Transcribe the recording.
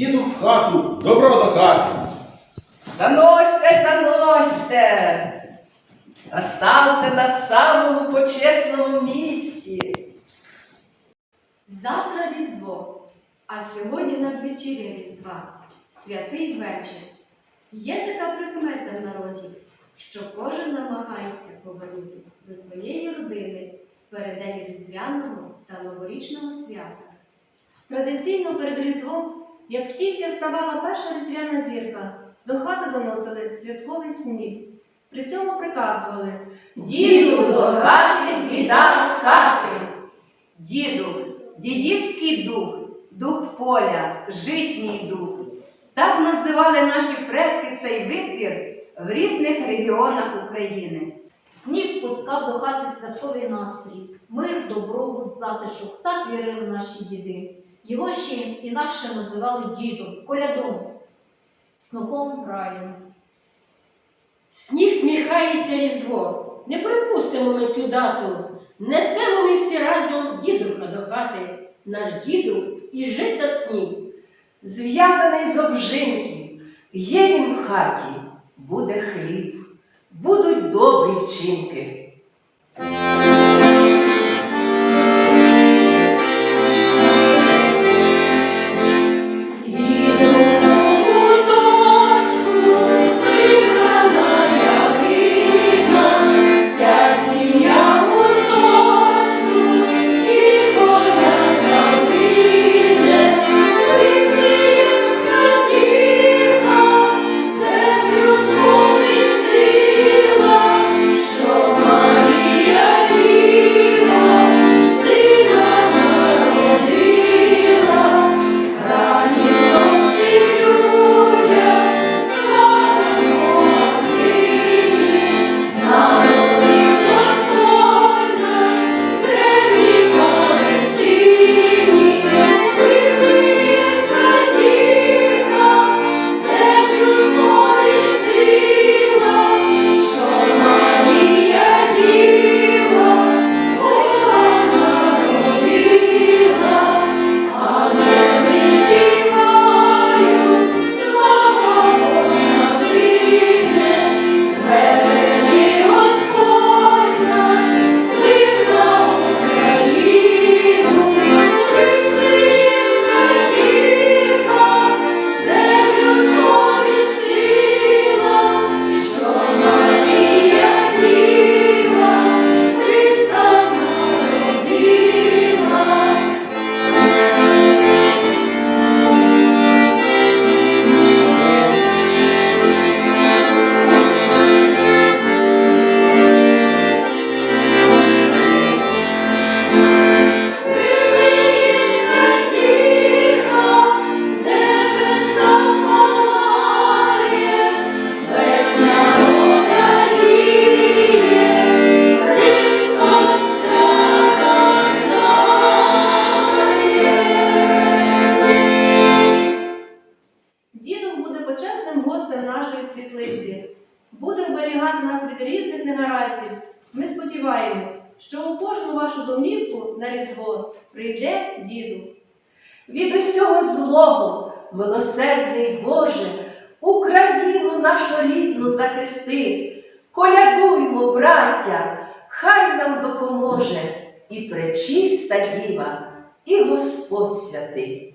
Діду в хату, добро до хати. Заносьте, заносьте. Наставте на самому почесному місці. Завтра Різдво, а сьогодні надвечір'я Різдва, святий вечір. Є така прикмета в народі, що кожен намагається повернутися до своєї родини в переддень Різдвяного та новорічного свята. Традиційно перед Різдвом, як тільки вставала перша різдвяна зірка, до хати заносили святковий сніг. При цьому приказували Діду до хати, біда з хати. Діду, дідівський дух, дух поля, житній дух. Так називали наші предки цей витвір в різних регіонах України. Сніг пускав до хати святковий настрій, мир, добробут, затишок. Так вірили наші діди. Його ще інакше називали дідом, колядом, снопом раєм. Сніг сміхається різдво. Не пропустимо ми цю дату. Несемо ми всі разом дідуха до хати. Наш діду і жита сніг. Зв'язаний з обжинків, є він в хаті, буде хліб, будуть добрі вчинки. Нас від різних негараздів. Ми сподіваємось, що у кожну вашу домівку на Різдво прийде діду. Від усього злого, милосердний Боже, Україну нашу рідну захисти. Колядуймо, браття, хай нам допоможе і пречиста діва, і Господь святий.